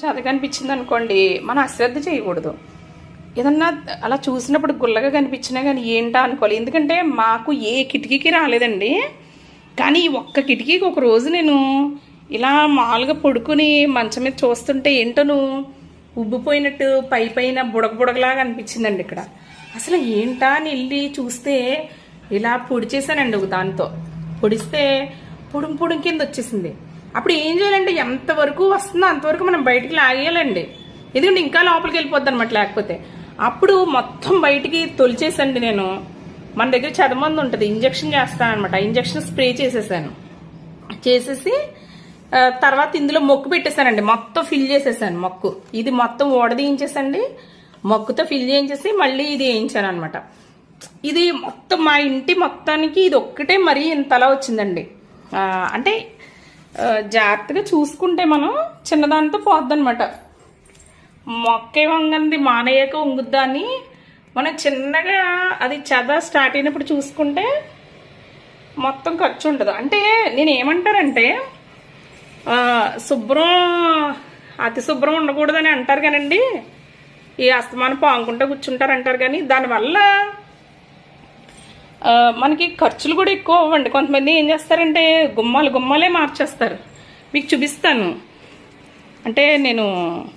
చదగా కనిపించింది అనుకోండి మనం అశ్రద్ధ చేయకూడదు. ఏదన్నా అలా చూసినప్పుడు గుల్లగా కనిపించినా కానీ ఏంటా అనుకోవాలి. ఎందుకంటే మాకు ఏ కిటికీకి రాలేదండి. కానీ ఈ ఒక్క కిటికీకి ఒక రోజు నేను ఇలా మామూలుగా పడుకుని మంచం మీద చూస్తుంటే ఏంటోను ఉబ్బిపోయినట్టు పై పైన బుడగ బుడగలాగా అనిపించిందండి ఇక్కడ. అసలు ఏంటా అని వెళ్ళి చూస్తే ఇలా పొడి చేశానండి ఒక దాంతో. పొడిస్తే పొడుం పొడుం కింద వచ్చేసింది. అప్పుడు ఏం చేయాలంటే ఎంతవరకు వస్తుందో అంతవరకు మనం బయటికి లాగేయాలండి. ఎందుకంటే ఇంకా లోపలికి వెళ్ళిపోద్ది అనమాట లేకపోతే. అప్పుడు మొత్తం బయటికి తొలిచేసండి నేను. మన దగ్గర చదమంది ఉంటుంది ఇంజక్షన్ చేస్తాను అనమాట ఇంజక్షన్ స్ప్రే చేసేసాను. చేసేసి తర్వాత ఇందులో మొక్కు పెట్టేశానండి. మొత్తం ఫిల్ చేసేసాను మొక్కు. ఇది మొత్తం ఓడదీయించేసండి మొక్కుతో ఫిల్ చేయించేసి మళ్ళీ ఇది వేయించాను అనమాట ఇది మొత్తం మా ఇంటి మొత్తానికి ఇది ఒక్కటే మరీ ఇంతలా వచ్చిందండి. అంటే జాగ్రత్తగా చూసుకుంటే మనం చిన్నదాంతో పోద్దనమాట మొక్క వంగంది మానయ్యక వంగుద్దా అని మనం చిన్నగా అది చద స్టార్ట్ అయినప్పుడు చూసుకుంటే మొత్తం ఖర్చు ఉండదు. అంటే నేను ఏమంటానంటే శుభ్రం అతి శుభ్రం ఉండకూడదని అంటారు కానండి. ఈ అస్తమానం పాముకుంటూ కూర్చుంటారు అంటారు కానీ దానివల్ల మనకి ఖర్చులు కూడా ఎక్కువ అవ్వండి. కొంతమంది ఏం చేస్తారంటే గుమ్మాలు గుమ్మాలే మార్చేస్తారు. మీకు చూపిస్తాను. అంటే నేను